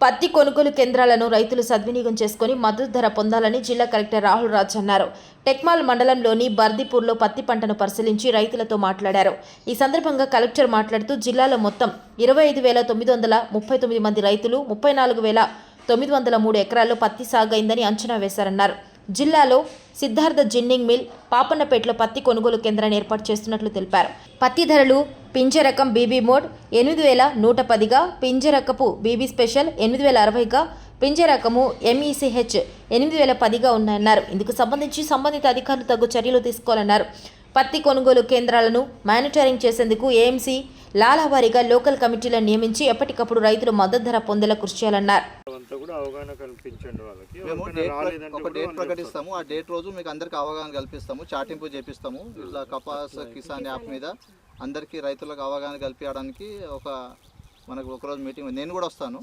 పత్తి కొనుగోలు కేంద్రాలను రైతులు సద్వినియోగం చేసుకుని మద్దతు ధర పొందాలని జిల్లా కలెక్టర్ రాహుల్ రాజ్ అన్నారు. టెక్మాల్ మండలంలోని బర్దిపూర్లో పత్తి పంటను పరిశీలించి రైతులతో మాట్లాడారు. ఈ సందర్భంగా కలెక్టర్ మాట్లాడుతూ జిల్లాలో మొత్తం ఇరవై ఐదు వేల తొమ్మిది వందల ముప్పై తొమ్మిది మంది రైతులు ముప్పై నాలుగు వేల తొమ్మిది వందల మూడు ఎకరాల్లో పత్తి సాగైందని అంచనా వేశారన్నారు జిల్లాలో సిద్ధార్థ జిన్నింగ్ మిల్ పాపన్నపేటలో పత్తి కొనుగోలు కేంద్రాన్ని ఏర్పాటు చేస్తున్నట్లు తెలిపారు. పత్తి ధరలు పింజరకం బీబీ మోడ్ ఎనిమిది వేల నూట పదిగా పింజరకపు బీబీ స్పెషల్ ఎనిమిది వేల అరవైగా పింజరకము ఎంఈసీహెచ్ ఎనిమిది వేల పదిగా ఉన్నాయన్నారు. ఇందుకు సంబంధించి సంబంధిత అధికారులు తగు చర్యలు తీసుకోవాలన్నారు. పత్తి కొనుగోలు కేంద్రాలను మానిటరింగ్ చేసేందుకు ఏఎంసీ లాలావారీగా లోకల్ కమిటీలను నియమించి ఎప్పటికప్పుడు రైతులు మద్దతు ధర పొందేలా కృషి చేయాలన్నారు. ఒక డేట్ ప్రకటిస్తాము. ఆ డేట్ రోజు మీకు అందరికి అవగాహన కల్పిస్తాము చాటింపు చేపిస్తాము. ఇట్లా కపాస్ కిసాన్ యాప్ మీద అందరికీ రైతులకు అవగాహన కల్పించడానికి ఒక మనకు ఒకరోజు మీటింగ్ నేను కూడా వస్తాను.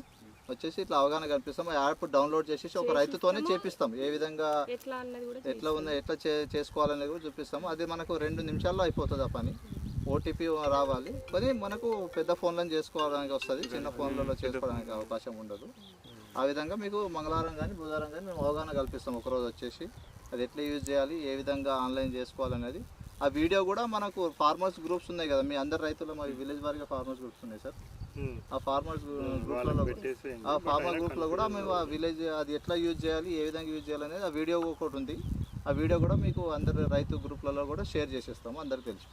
వచ్చేసి ఇట్లా అవగాహన కల్పిస్తాం ఆ యాప్ డౌన్లోడ్ చేసేసి ఒక రైతుతోనే చేపిస్తాం ఏ విధంగా ఎట్లా ఉందో ఎట్లా చేసుకోవాలనేది కూడా చూపిస్తాము. అది మనకు రెండు నిమిషాల్లో అయిపోతుంది ఆ పని. ఓటీపీ రావాలి. కానీ మనకు పెద్ద ఫోన్లను చేసుకోవడానికి వస్తుంది. చిన్న ఫోన్లలో చేసుకోవడానికి అవకాశం ఉండదు. ఆ విధంగా మీకు మంగళవారం కానీ బుధవారం కానీ మేము అవగాహన కల్పిస్తాం ఒకరోజు వచ్చేసి అది ఎట్లా యూజ్ చేయాలి ఏ విధంగా ఆన్లైన్ చేసుకోవాలనేది. ఆ వీడియో కూడా మనకు ఫార్మర్స్ గ్రూప్స్ ఉన్నాయి కదా. మీ అందరు రైతులు మరి విలేజ్ వారిగా ఫార్మర్స్ గ్రూప్స్ ఉన్నాయి సార్. ఆ ఫార్మర్స్ గ్రూప్లలో ఆ ఫార్మర్ గ్రూప్లో కూడా మేము ఆ విలేజ్ అది ఎట్లా యూజ్ చేయాలి ఏ విధంగా యూజ్ చేయాలి అనేది ఆ వీడియో ఒకటి ఉంది. ఆ వీడియో కూడా మీకు అందరు రైతు గ్రూప్లలో కూడా షేర్ చేసేస్తాము అందరికి తెలుసు.